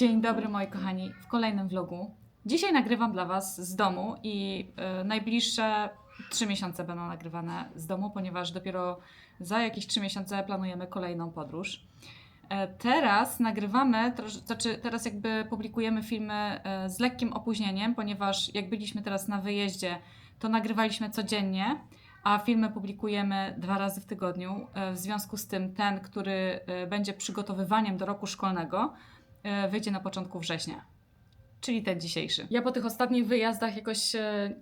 Dzień dobry moi kochani, w kolejnym vlogu. Dzisiaj nagrywam dla Was z domu i y, najbliższe 3 miesiące będą nagrywane z domu, ponieważ dopiero za jakieś 3 miesiące planujemy kolejną podróż. E, Teraz nagrywamy, znaczy teraz jakby publikujemy filmy e, z lekkim opóźnieniem, ponieważ jak byliśmy teraz na wyjeździe, to nagrywaliśmy codziennie, a filmy publikujemy dwa razy w tygodniu. W związku z tym ten, który będzie przygotowywaniem do roku szkolnego, wyjdzie na początku września, czyli ten dzisiejszy. Ja po tych ostatnich wyjazdach jakoś e,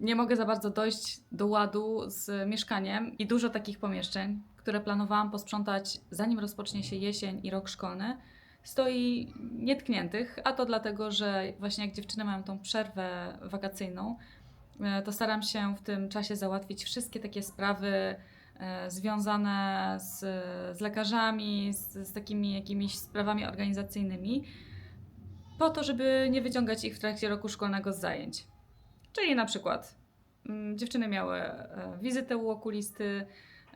nie mogę za bardzo dojść do ładu z mieszkaniem i dużo takich pomieszczeń, które planowałam posprzątać zanim rozpocznie się jesień i rok szkolny, stoi nietkniętych, a to dlatego, że właśnie jak dziewczyny mają tą przerwę wakacyjną, e, to staram się w tym czasie załatwić wszystkie takie sprawy e, związane z, z lekarzami, z, z takimi jakimiś sprawami organizacyjnymi, po to, żeby nie wyciągać ich w trakcie roku szkolnego z zajęć. Czyli na przykład mm, dziewczyny miały e, wizytę u okulisty,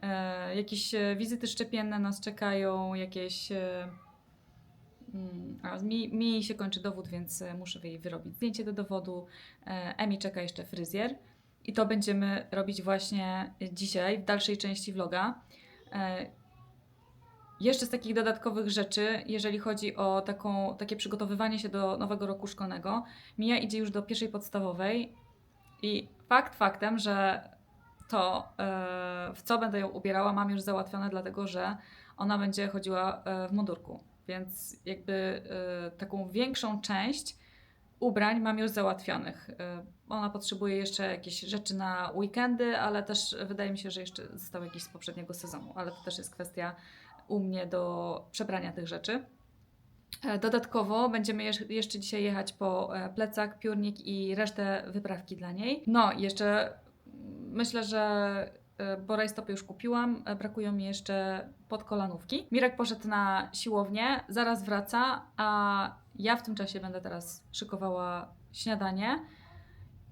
e, jakieś e, wizyty szczepienne nas czekają, jakieś. E, mm, a mi, mi się kończy dowód, więc e, muszę jej wyrobić zdjęcie do dowodu. E, Emi czeka jeszcze fryzjer. I to będziemy robić właśnie dzisiaj, w dalszej części vloga. E, Jeszcze z takich dodatkowych rzeczy, jeżeli chodzi o taką, takie przygotowywanie się do nowego roku szkolnego, Mija idzie już do pierwszej podstawowej i fakt faktem, że to, e, w co będę ją ubierała, mam już załatwione, dlatego że ona będzie chodziła e, w mundurku. Więc jakby taką większą część ubrań mam już załatwionych. E, Ona potrzebuje jeszcze jakieś rzeczy na weekendy, ale też wydaje mi się, że jeszcze zostały jakieś z poprzedniego sezonu, ale to też jest kwestia u mnie do przebrania tych rzeczy. E, Dodatkowo będziemy jeszcze dzisiaj jechać po e, plecak, piórnik i resztę wyprawki dla niej. No jeszcze mm, myślę, że e, bo rajstopy już kupiłam, brakują mi jeszcze podkolanówki. Mirek poszedł na siłownię, zaraz wraca, a ja w tym czasie będę teraz szykowała śniadanie.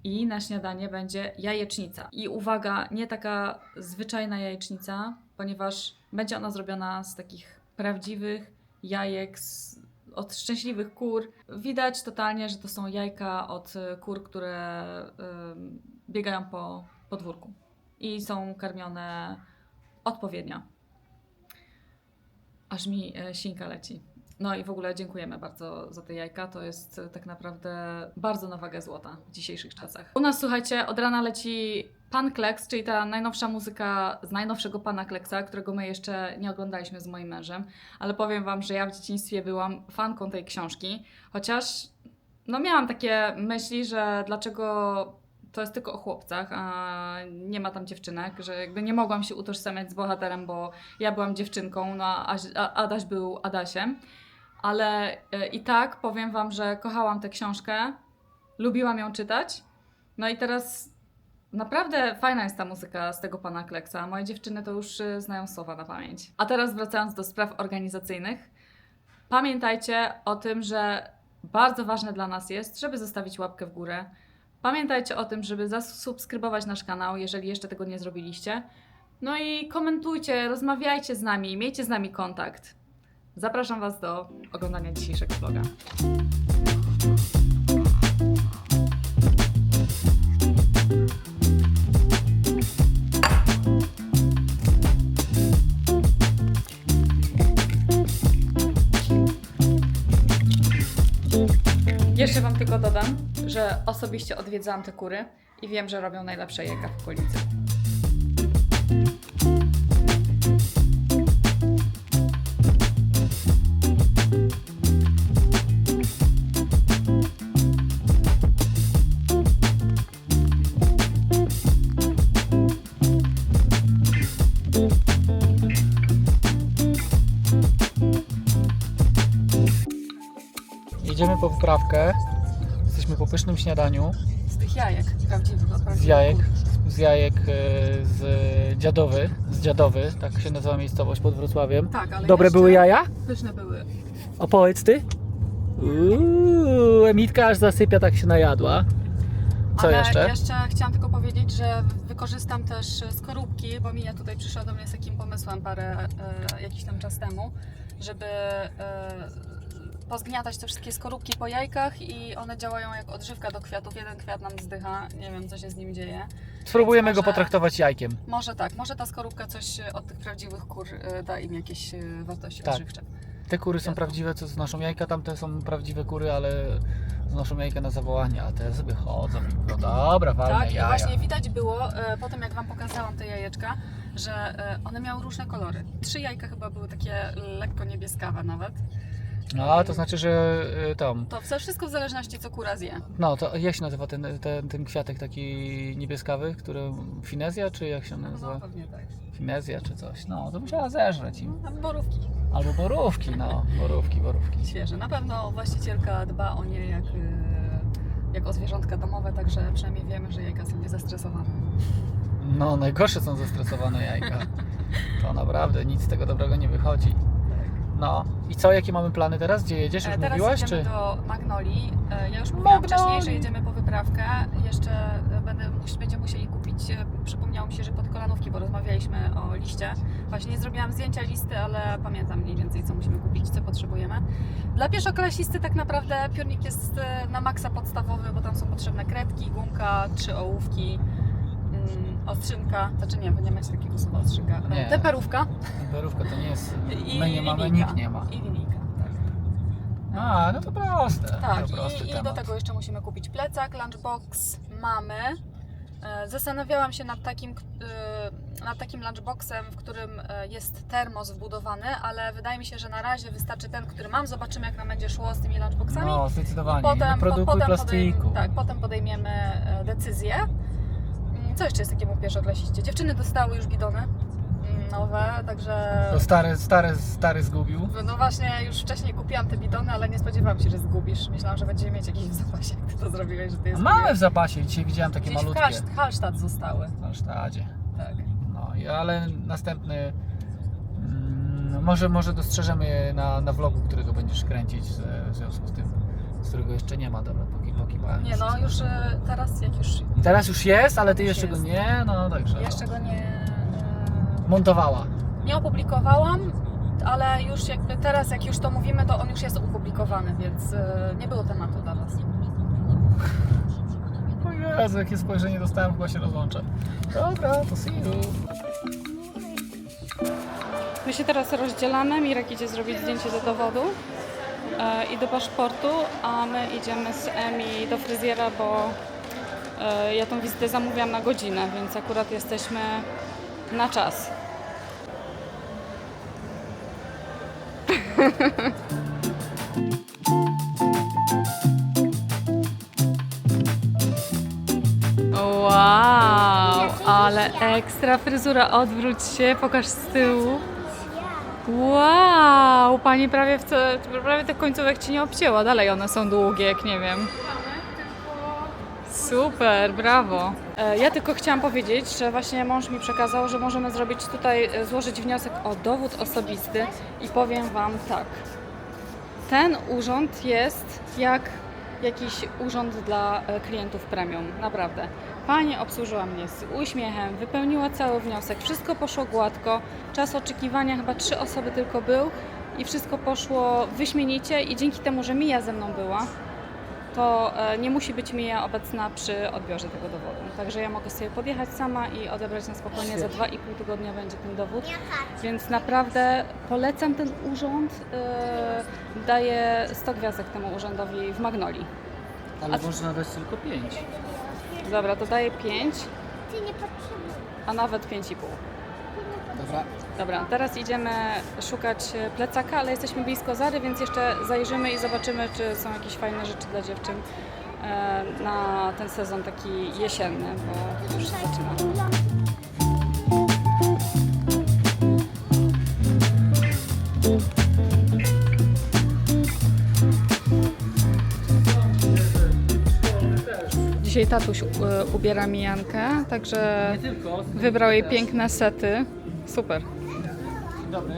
I na śniadanie będzie jajecznica. I uwaga, nie taka zwyczajna jajecznica, ponieważ będzie ona zrobiona z takich prawdziwych jajek, z, od szczęśliwych kur. Widać totalnie, że to są jajka od y, kur, które ym, biegają po podwórku i są karmione odpowiednio. Aż mi e, sinka leci. No i w ogóle dziękujemy bardzo za te jajka. To jest e, tak naprawdę bardzo na wagę złota w dzisiejszych czasach. U nas, słuchajcie, od rana leci Pan Kleks, czyli ta najnowsza muzyka z najnowszego Pana Kleksa, którego my jeszcze nie oglądaliśmy z moim mężem. Ale powiem Wam, że ja w dzieciństwie byłam fanką tej książki, chociaż no miałam takie myśli, że dlaczego to jest tylko o chłopcach, a nie ma tam dziewczynek, że jakby nie mogłam się utożsamiać z bohaterem, bo ja byłam dziewczynką, no a Aś- a Adaś był Adasiem. Ale e, i tak powiem Wam, że kochałam tę książkę, lubiłam ją czytać. No i teraz naprawdę fajna jest ta muzyka z tego pana Kleksa. Moje dziewczyny to już e, znają słowa na pamięć. A teraz wracając do spraw organizacyjnych. Pamiętajcie o tym, że bardzo ważne dla nas jest, żeby zostawić łapkę w górę. Pamiętajcie o tym, żeby zasubskrybować nasz kanał, jeżeli jeszcze tego nie zrobiliście. No i komentujcie, rozmawiajcie z nami, miejcie z nami kontakt. Zapraszam Was do oglądania dzisiejszego vloga. Jeszcze Wam tylko dodam, że osobiście odwiedzałam te kury i wiem, że robią najlepsze jajka w okolicy. Wyprawkę. Jesteśmy po pysznym śniadaniu Z tych jajek prawdziwych, z jajek, z jajek e, z Dziadowy, z Dziadowy, tak się nazywa miejscowość pod Wrocławiem. Tak, ale Dobre jeszcze były jaja? Pyszne były. Opowiedz ty. Uuu, Emitka aż zasypia, tak się najadła. Co Ale jeszcze? jeszcze chciałam tylko powiedzieć, że wykorzystam też skorupki, bo Mija tutaj przyszła do mnie z takim pomysłem parę, e, jakiś tam czas temu, żeby e, pozgniatać te wszystkie skorupki po jajkach i one działają jak odżywka do kwiatów. Jeden kwiat nam zdycha, nie wiem co się z nim dzieje. Spróbujemy Więc go może- potraktować jajkiem. Może tak, może ta skorupka coś e, od tych prawdziwych kur e, da im jakieś e, wartości Tak. odżywcze. Te kury są prawdziwe, co znoszą jajka, tamte są prawdziwe kury, ale znoszą jajka na zawołanie, a te sobie chodzą i no dobra, walne Tak, i jaja. właśnie widać było po tym, jak Wam pokazałam te jajeczka, że one miały różne kolory. Trzy jajka chyba były takie lekko niebieskawe nawet. No, to znaczy, że y, tam, To wse- wszystko w zależności co kura zje. no to jak się nazywa ten, ten, ten kwiatek taki niebieskawy, który, finezja, czy jak się No, nazywa? pewnie tak. Finezja, czy coś, no, to musiała zeżreć im. No, borówki Albo borówki, no, borówki, borówki. świeże. Na pewno właścicielka dba o nie jak, e, jak o zwierzątka domowe, także przynajmniej wiemy, że jajka są niezestresowane. No, najgorsze są zestresowane jajka. To naprawdę nic z tego dobrego nie wychodzi. No, i co, jakie mamy plany teraz? Gdzie jedziesz? Już E, Teraz mówiłaś, jedziemy czy? do Magnolii. E, Ja już mówiłam Magnolii. wcześniej, że jedziemy po wyprawkę. Jeszcze będę, będziemy musieli kupić, e, przypomniało mi się, że podkolanówki, bo rozmawialiśmy o liście. Właśnie nie zrobiłam zdjęcia listy, ale pamiętam mniej więcej, co musimy kupić, co potrzebujemy. Dla pierwszoklasisty tak naprawdę piórnik jest na maksa podstawowy, bo tam są potrzebne kredki, gumka, trzy ołówki, ostrzynka, znaczy nie, wy nie macie takiego słowa ostrzynka, Nie. temperówka Temperówka to nie jest. i My nie mamy, linijka. nikt nie ma. I linijka, tak. A, no to proste. Tak, to prosty i, i temat. do tego jeszcze musimy kupić plecak, lunchbox mamy. E, Zastanawiałam się nad takim, e, nad takim lunchboxem, w którym e, jest termos wbudowany, ale wydaje mi się, że na razie wystarczy ten, który mam. Zobaczymy, jak nam będzie szło z tymi lunchboxami. No, zdecydowanie. potem, nie po, produkuj potem, plastiku. podejm, tak, potem podejmiemy e, decyzję. Co jeszcze jest takiemu pierwszoklasiście? Dziewczyny dostały już bidony mm, nowe, także... To stary, stary, stary zgubił. No właśnie, już wcześniej kupiłam te bidony, ale nie spodziewałam się, że zgubisz. Myślałam, że będziemy mieć jakieś w zapasie, jak ty to zrobiłeś, że ty je A Mamy w zapasie, dzisiaj widziałem takie Gdzieś w malutkie. Hallst- Hallstatt zostały. W Hallstadzie. Tak. No, i- ale następny. Mm, może, może dostrzeżemy je na, na vlogu, którego będziesz kręcić w związku z tym, którego jeszcze nie ma. Dobra, póki, póki pan Nie no, już e, teraz jak już Teraz już jest, ale ty Już jeszcze go jest. nie, no także. jeszcze no. go nie, Montowała. nie opublikowałam, ale już jakby teraz jak już to mówimy, to on już jest opublikowany, więc e, nie było tematu dla Was. O Jezu, jakie spojrzenie dostałem, chyba się rozłączę. Dobra, to see you. My się teraz rozdzielamy. Mirek idzie zrobić zdjęcie do dowodu i do paszportu, a my idziemy z Emi do fryzjera, bo e, ja tą wizytę zamówiłam na godzinę, więc akurat jesteśmy na czas. Wow, ale ekstra fryzura. Odwróć się, pokaż z tyłu. Wow, pani prawie, w te, prawie tych końcówek ci nie obcięła. Dalej one są długie, jak nie wiem. Super, brawo. E, Ja tylko chciałam powiedzieć, że właśnie mąż mi przekazał, że możemy zrobić tutaj, e, złożyć wniosek o dowód osobisty i powiem Wam tak. Ten urząd jest jak jakiś urząd dla e, klientów premium, naprawdę. Pani obsłużyła mnie z uśmiechem, wypełniła cały wniosek, wszystko poszło gładko. Czas oczekiwania chyba trzy osoby tylko był i wszystko poszło wyśmienicie i dzięki temu, że Mija ze mną była, to e, nie musi być Mija obecna przy odbiorze tego dowodu. Także ja mogę sobie podjechać sama i odebrać na spokojnie. Za 2,5 tygodnia będzie ten dowód. Więc naprawdę polecam ten urząd. e, Daję 100 gwiazdek temu urzędowi w Magnolii. Ale A- można dać tylko 5. Dobra, to daję 5, Ty nie potrzebujesz. a nawet 5,5. Dobra. Dobra, teraz idziemy szukać e, plecaka, ale jesteśmy blisko Zary, więc jeszcze zajrzymy i zobaczymy, czy są jakieś fajne rzeczy dla dziewczyn e, na ten sezon taki jesienny, bo już się zaczyna. Dzisiaj tatuś ubiera mijankę, także Nie tylko. wybrał jej piękne sety. Super. Dobry.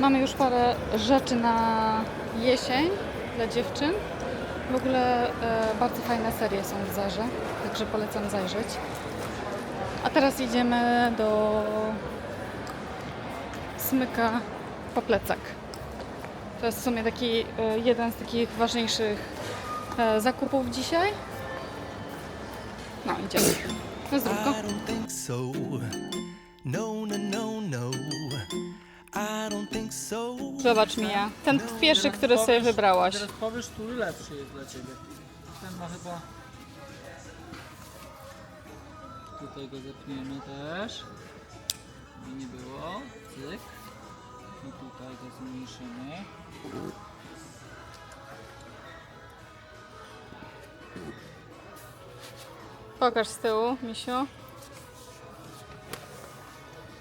Mamy już parę rzeczy na jesień dla dziewczyn. W ogóle e, bardzo fajne serie są w Zarze, także polecam zajrzeć. A teraz idziemy do Smyka po plecak. To jest w sumie taki e, jeden z takich ważniejszych e, zakupów dzisiaj. No, idziemy. Na zdrówko. I don't think so. No, no, no, no. I don't think so. Zobacz Mija, ten pierwszy, który sobie wybrałaś. Teraz powiesz, który lepszy jest dla Ciebie. Ten ma chyba... Tutaj go zepniemy też. By nie było. Cyk. I tutaj go zmniejszymy. Pokaż z tyłu, Misiu.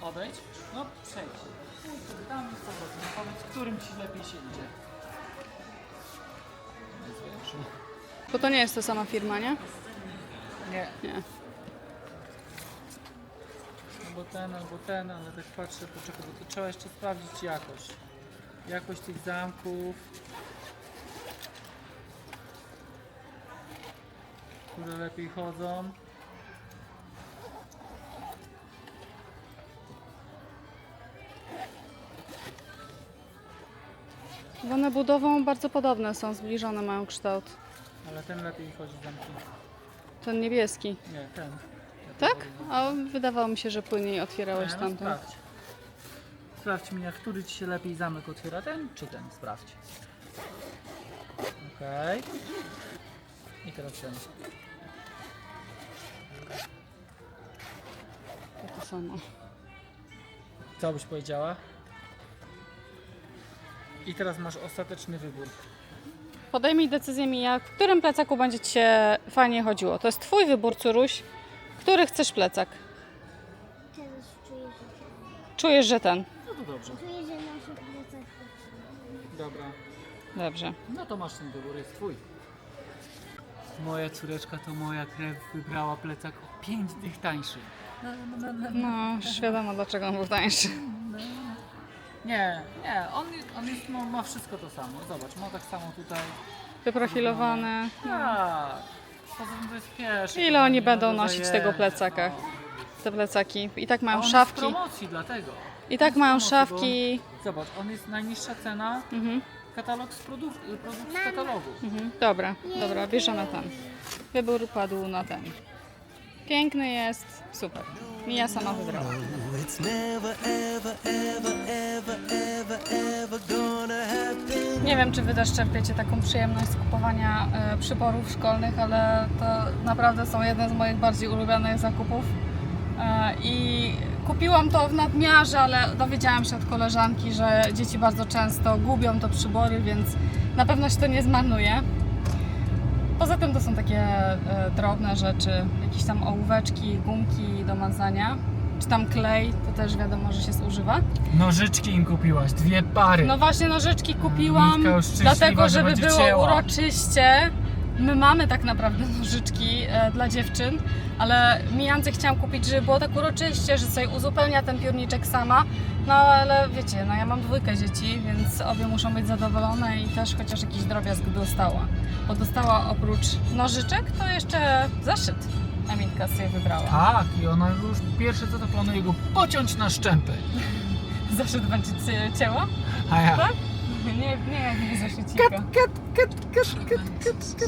Obejdź. No przejdź. Pójdź Tam jest powrotem. Powiedz, którym Ci lepiej się idzie. Bo to nie jest ta sama firma, nie? Nie. Nie. Albo ten, albo ten, ale tak patrzę, poczekaj, bo to trzeba jeszcze sprawdzić jakość. Jakość tych zamków. Które lepiej chodzą. Bo one budową bardzo podobne są, zbliżone mają kształt. Ale ten lepiej chodzi zamki. Ten niebieski. Nie, ten. Tak? A wydawało mi się, że płynniej otwierałeś no tamten. sprawdź. Sprawdź jak który Ci się lepiej zamek otwiera, ten czy ten? Sprawdź. Okej. I teraz ten. Co byś powiedziała? I teraz masz ostateczny wybór. Podejmij decyzję Mija, w którym plecaku będzie Ci się fajnie chodziło. To jest Twój wybór, Curuś. Który chcesz plecak? Teraz czuję, że Czujesz, że ten. No to dobrze. czuję, że nasze plecak Dobra. Dobrze. No to masz ten wybór, jest twój. Moja córeczka to moja krew wybrała plecak o 5 tych tańszych. No, już wiadomo dlaczego on był tańszy. Nie, nie, on, on jest, no, ma wszystko to samo. Zobacz, ma tak samo tutaj. Wyprofilowane. Tak. Poza tym to jest pierwszy. Ile oni będą nosić tego plecaka? no. Te plecaki. I tak mają on jest szafki. w promocji, dlatego. I tak mają jest szafki. Zobacz, on jest najniższa cena, Mhm, katalog z produkt, produkt z katalogu. mhm. Dobra, dobra, bierzemy ten. Wybór padł na ten. Piękny jest, super. Mija sama happen. Nie wiem, czy wy też czerpiecie taką przyjemność z kupowania e, przyborów szkolnych, ale to naprawdę są jedne z moich bardziej ulubionych zakupów. E, I kupiłam to w nadmiarze, ale dowiedziałam się od koleżanki, że dzieci bardzo często gubią te przybory, więc na pewno się to nie zmarnuje. Poza tym to są takie e, drobne rzeczy, jakieś tam ołóweczki, gumki do mazania, czy tam klej, to też wiadomo, że się zużywa. Nożyczki im kupiłaś, dwie pary. No właśnie nożyczki kupiłam, już szczęśliwa, dlatego że żeby było cięła. uroczyście. My mamy tak naprawdę nożyczki e, dla dziewczyn, ale Mijance chciałam kupić, żeby było tak uroczyście, że sobie uzupełnia ten piórniczek sama. No ale wiecie, no ja mam dwójkę dzieci, więc obie muszą być zadowolone i też chociaż jakiś drobiazg dostała. Bo dostała oprócz nożyczek, to jeszcze zaszyt Emitka sobie wybrała. Tak, i ona już pierwsze co to planuje go pociąć na szczępy. Zaszyt będzie cie- cięła? A ja. Tak? Nie, nie nie zaszycika.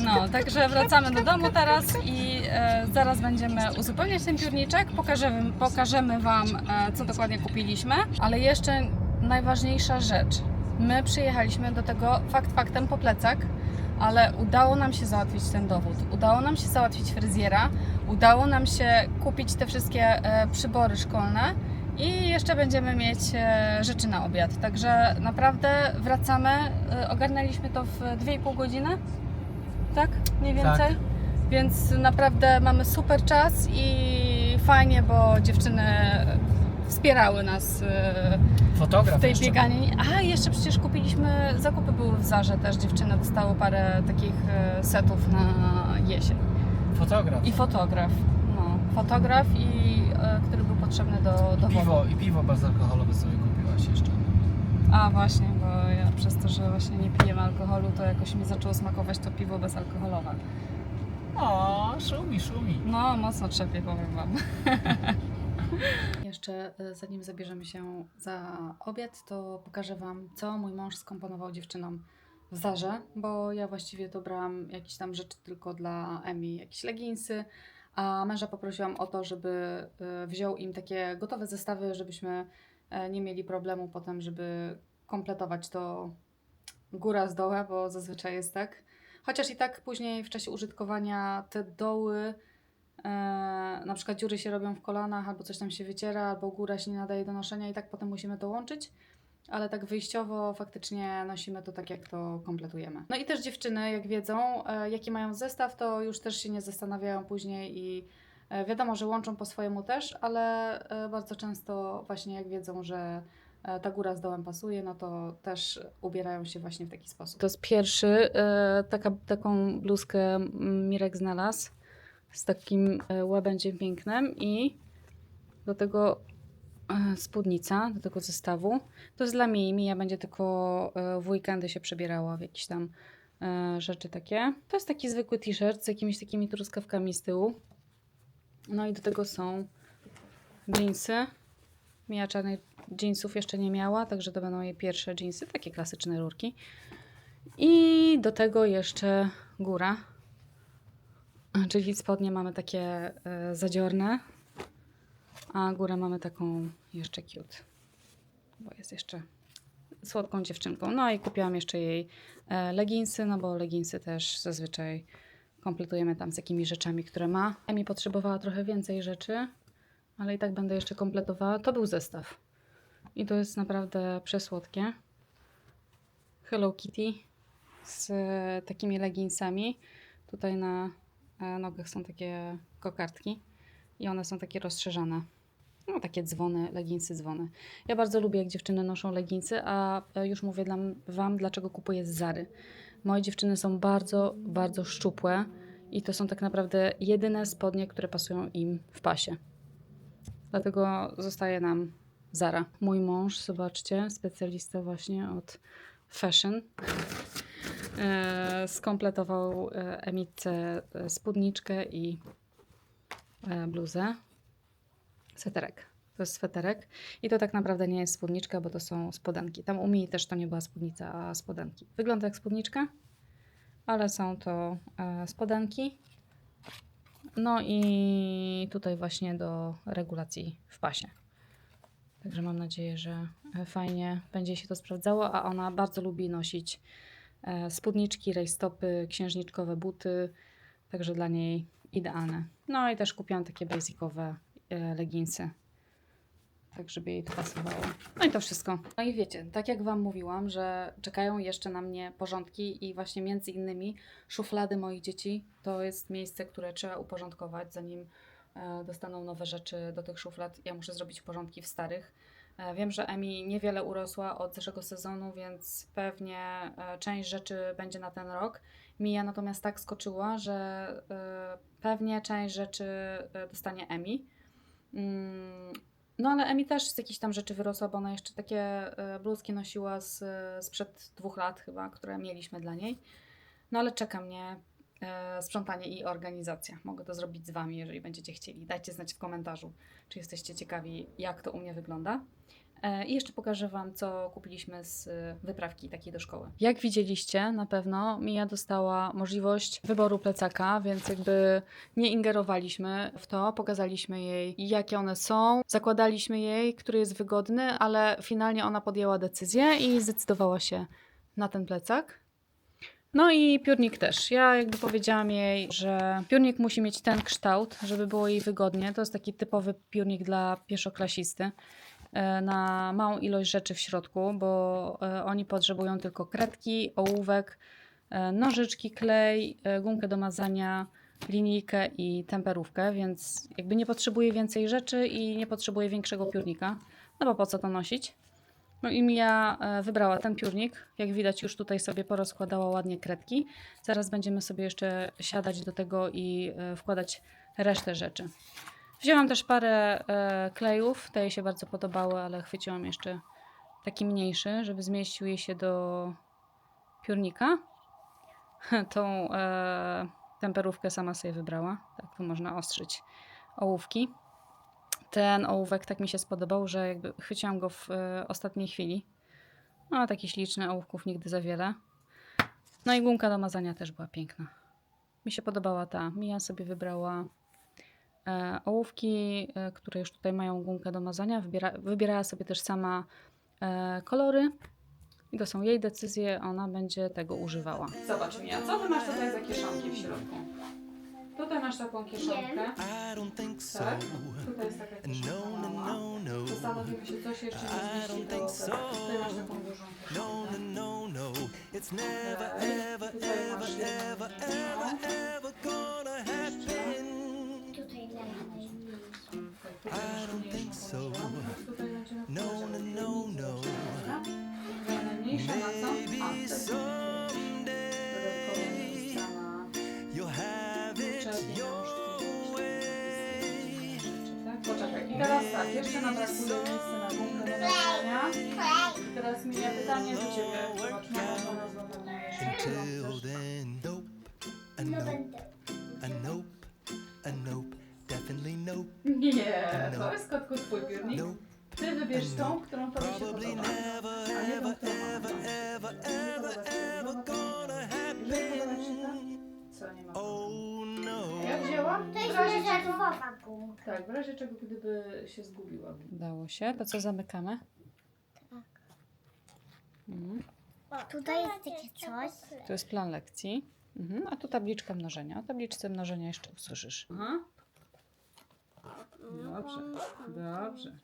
No, także wracamy do domu teraz i e, zaraz będziemy uzupełniać ten piórniczek. Pokażemy, pokażemy Wam, e, co dokładnie kupiliśmy, ale jeszcze najważniejsza rzecz. My przyjechaliśmy do tego fakt faktem po plecak, ale udało nam się załatwić ten dowód. Udało nam się załatwić fryzjera, udało nam się kupić te wszystkie e, przybory szkolne. I jeszcze będziemy mieć e, rzeczy na obiad. Także naprawdę wracamy. E, Ogarnęliśmy to w 2,5 godziny. Tak? Mniej więcej. Tak. Więc naprawdę mamy super czas i fajnie, bo dziewczyny wspierały nas e, Fotograf w tej jeszcze. bieganinie. A, jeszcze przecież kupiliśmy, zakupy były w Zarze też. Dziewczyny dostały parę takich setów na jesień. Fotograf. I fotograf. No, fotograf, i, który był potrzebny do, do Piwo, i piwo bezalkoholowe sobie kupiłaś jeszcze. A właśnie, bo ja przez to, że właśnie nie piję alkoholu, to jakoś mi zaczęło smakować to piwo bezalkoholowe. O, szumi, szumi. No, mocno trzepie, powiem Wam. jeszcze e, zanim zabierzemy się za obiad, to pokażę Wam, co mój mąż skomponował dziewczynom w Zarze, bo ja właściwie dobrałam jakieś tam rzeczy tylko dla Emi, jakieś leginsy, a męża poprosiłam o to, żeby e, wziął im takie gotowe zestawy, żebyśmy e, nie mieli problemu potem, żeby kompletować to góra z dołem, bo zazwyczaj jest tak. Chociaż i tak później w czasie użytkowania te doły, e, na przykład dziury się robią w kolanach, albo coś tam się wyciera, albo góra się nie nadaje do noszenia i tak potem musimy to łączyć. Ale tak wyjściowo faktycznie nosimy to tak, jak to kompletujemy. No i też dziewczyny, jak wiedzą, e, jaki mają zestaw, to już też się nie zastanawiają później i e, wiadomo, że łączą po swojemu też, ale e, bardzo często właśnie jak wiedzą, że ta góra z dołem pasuje, no to też ubierają się właśnie w taki sposób. To jest pierwszy, taka, taką bluzkę Mirek znalazł z takim e, łabędziem pięknym i do tego spódnica, do tego zestawu. To jest dla Mii. Mija będzie tylko e, w weekendy się przebierała w jakieś tam e, rzeczy takie. To jest taki zwykły t-shirt z jakimiś takimi truskawkami z tyłu. No i do tego są jeansy. Mija czarnych jeansów jeszcze nie miała, także to będą jej pierwsze jeansy, takie klasyczne rurki. I do tego jeszcze góra. Czyli spodnie mamy takie e, zadziorne, a górę mamy taką jeszcze cute, bo jest jeszcze słodką dziewczynką. No i kupiłam jeszcze jej e, leginsy, no bo leginsy też zazwyczaj kompletujemy tam z jakimiś rzeczami, które ma. Emi potrzebowała trochę więcej rzeczy, ale i tak będę jeszcze kompletowała. To był zestaw. I to jest naprawdę przesłodkie. Hello Kitty z e, takimi leginsami. Tutaj na e, nogach są takie kokardki i one są takie rozszerzane. No, takie dzwony, leginsy dzwony. Ja bardzo lubię, jak dziewczyny noszą leginsy, a e, już mówię dla, Wam, dlaczego kupuję z Zary. Moje dziewczyny są bardzo, bardzo szczupłe i to są tak naprawdę jedyne spodnie, które pasują im w pasie. Dlatego zostaje nam Zara. Mój mąż, zobaczcie, specjalista właśnie od fashion, e, skompletował e, Emitce spódniczkę i bluzę. Sweterek. To jest sweterek. I to tak naprawdę nie jest spódniczka, bo to są spodenki. Tam u mnie też to nie była spódnica, a spodenki. Wygląda jak spódniczka, ale są to e, spodenki. No i tutaj właśnie do regulacji w pasie. Także mam nadzieję, że e, fajnie będzie się to sprawdzało, a ona bardzo lubi nosić e, spódniczki, rajstopy, księżniczkowe buty, także dla niej idealne. No i też kupiłam takie basicowe leginsy, tak żeby jej to pasowało. No i to wszystko. No i wiecie, tak jak Wam mówiłam, że czekają jeszcze na mnie porządki i właśnie między innymi szuflady moich dzieci to jest miejsce, które trzeba uporządkować, zanim e, dostaną nowe rzeczy do tych szuflad. Ja muszę zrobić porządki w starych. E, Wiem, że Emi niewiele urosła od zeszłego sezonu, więc pewnie e, część rzeczy będzie na ten rok. Mija natomiast tak skoczyła, że e, pewnie część rzeczy e, dostanie Emi. Mm, No ale Emi też z jakichś tam rzeczy wyrosła, bo ona jeszcze takie e, bluzki nosiła z, sprzed dwóch lat chyba, które mieliśmy dla niej. No ale czeka mnie e, sprzątanie i organizacja. Mogę to zrobić z Wami, jeżeli będziecie chcieli. Dajcie znać w komentarzu, czy jesteście ciekawi, jak to u mnie wygląda. E, I jeszcze pokażę Wam, co kupiliśmy z e, wyprawki takiej do szkoły. Jak widzieliście, na pewno Mia dostała możliwość wyboru plecaka, więc jakby nie ingerowaliśmy w to, pokazaliśmy jej, jakie one są, zakładaliśmy jej, który jest wygodny, ale finalnie ona podjęła decyzję i zdecydowała się na ten plecak. No i piórnik też. Ja jakby powiedziałam jej, że piórnik musi mieć ten kształt, żeby było jej wygodnie. To jest taki typowy piórnik dla pierwszoklasisty e, na małą ilość rzeczy w środku, bo e, oni potrzebują tylko kredki, ołówek, e, nożyczki, klej, e, gumkę do mazania, linijkę i temperówkę, więc jakby nie potrzebuje więcej rzeczy i nie potrzebuje większego piórnika. No bo po co to nosić? No i Mia e, wybrała ten piórnik. Jak widać, już tutaj sobie porozkładała ładnie kredki. Zaraz będziemy sobie jeszcze siadać do tego i e, wkładać resztę rzeczy. Wzięłam też parę e, klejów. Te jej się bardzo podobały, ale chwyciłam jeszcze taki mniejszy, żeby zmieścił jej się do piórnika. Tą e, temperówkę sama sobie wybrała. Tak, tu można ostrzyć ołówki. Ten ołówek tak mi się spodobał, że jakby chwyciłam go w e, ostatniej chwili. No, taki śliczny, ołówków nigdy za wiele. No i gumka do mazania też była piękna. Mi się podobała ta. Mija sobie wybrała ołówki, e, które już tutaj mają gumkę do mazania. Wybiera, wybierała sobie też sama e, kolory. I to są jej decyzje, ona będzie tego używała. Zobacz Mija, co ty masz tutaj za kieszonki w środku? Tutaj masz taką kieszonkę. Tak? Tutaj jest taka kieszonka No, no, mała. no, no. Zastanowimy się, coś jeszcze nie zmieści don't do think tego. so. Tutaj masz taką dużą No, kieszonkę. no, no, no. It's never, Okej. ever, Tutaj ever, masz ever, jedną. Jeszcze nam brakuje miejsca na gumkę do nagrania. I teraz mi pytanie do Ciebie. Zobacz, Gumka. Tak, w razie czego gdyby się zgubiła. Udało się. To co zamykamy? Mhm. Tutaj jest takie coś. To jest plan lekcji. Mhm. A tu tabliczka mnożenia. O tabliczce mnożenia jeszcze usłyszysz. Aha. Dobrze, dobrze.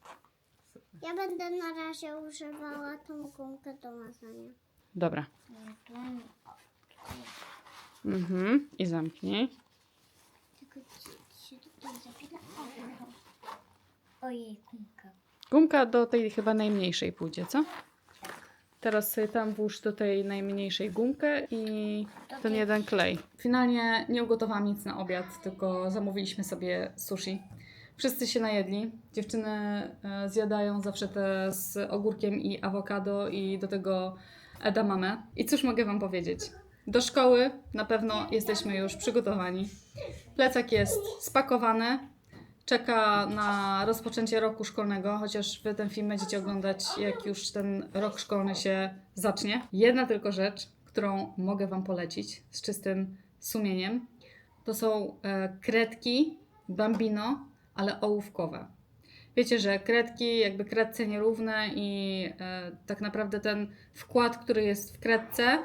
Ja będę na razie używała tą gumkę do mazania. Dobra. Mhm. I zamknij. Tylko ci się tutaj zapina. O, Ojej, gumka. Gumka do tej chyba najmniejszej pójdzie, co? Teraz sobie tam włóż do tej najmniejszej gumkę i ten jeden klej. Finalnie nie ugotowałam nic na obiad, tylko zamówiliśmy sobie sushi. Wszyscy się najedli. Dziewczyny e, zjadają zawsze te z ogórkiem i awokado i do tego edamame. I cóż mogę Wam powiedzieć? Do szkoły na pewno jesteśmy już przygotowani. Plecak jest spakowany, czeka na rozpoczęcie roku szkolnego, chociaż wy ten film będziecie oglądać, jak już ten rok szkolny się zacznie. Jedna tylko rzecz, którą mogę Wam polecić z czystym sumieniem, to są e, kredki Bambino, ale ołówkowe. Wiecie, że kredki, jakby kredce nierówne i e, tak naprawdę ten wkład, który jest w kredce,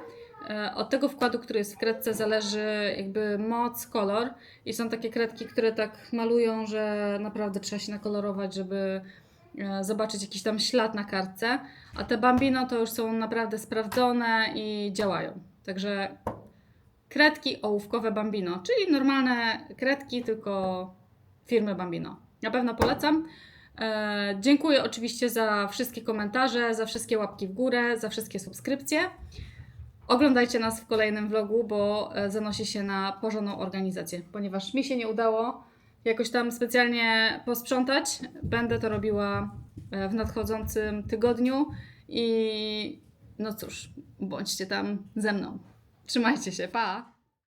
od tego wkładu, który jest w kredce zależy jakby moc, kolor i są takie kredki, które tak malują, że naprawdę trzeba się nakolorować, żeby e, zobaczyć jakiś tam ślad na kartce. A te Bambino to już są naprawdę sprawdzone i działają. Także kredki ołówkowe Bambino, czyli normalne kredki, tylko firmy Bambino. Na pewno polecam. E, dziękuję oczywiście za wszystkie komentarze, za wszystkie łapki w górę, za wszystkie subskrypcje. Oglądajcie nas w kolejnym vlogu, bo e, zanosi się na porządną organizację, ponieważ mi się nie udało jakoś tam specjalnie posprzątać. Będę to robiła e, w nadchodzącym tygodniu i no cóż, bądźcie tam ze mną. Trzymajcie się, pa!